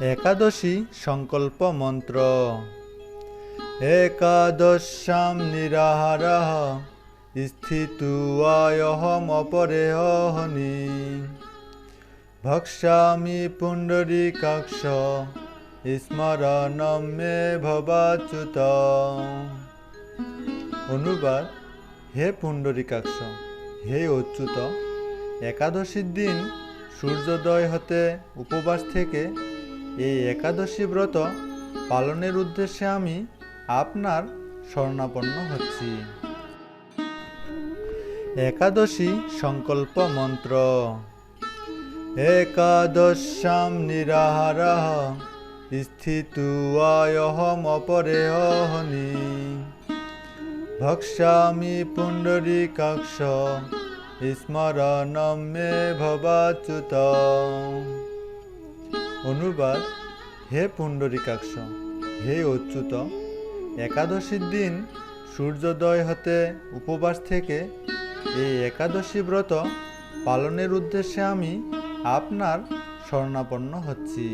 একাদশী সংকল্প মন্ত্র। একাদশ্যাম নিরাহারः স্থিতুয়ায়হমপরেহনি ভক্ষ্যামি পুণ্ডরীকাক্ষ, স্মরণম মে ভবাচ্যুত। অনুবাদ, হে পুণ্ডরীকাক্ষ, হে অচ্যুত, একাদশীর দিন সূর্যোদয় হতে উপবাস থেকে এই একাদশী ব্রত পালনের উদ্দেশ্যে আমি আপনার শরণাপন্ন হচ্ছি। একাদশী সংকল্প মন্ত্র। একাদশ্যাম নিরাহারः স্থিতুয়ায়হমপরেহনি ভক্ষ্যামি পুণ্ডরীকাক্ষ স্মরণম মে ভবাচ্যুত। অনুবাদ, হে পুণ্ডরিকাক্ষ, হে অচ্যুত, একাদশীর দিন সূর্যোদয় হতে উপবাস থেকে এই একাদশী ব্রত পালনের উদ্দেশ্যে আমি আপনার শরণাপন্ন হচ্ছি।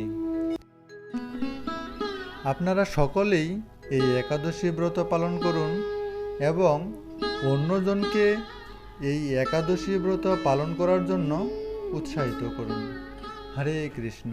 আপনারা সকলেই এই একাদশী ব্রত পালন করুন এবং অন্যজনকে এই একাদশী ব্রত পালন করার জন্য উৎসাহিত করুন। হরে কৃষ্ণ।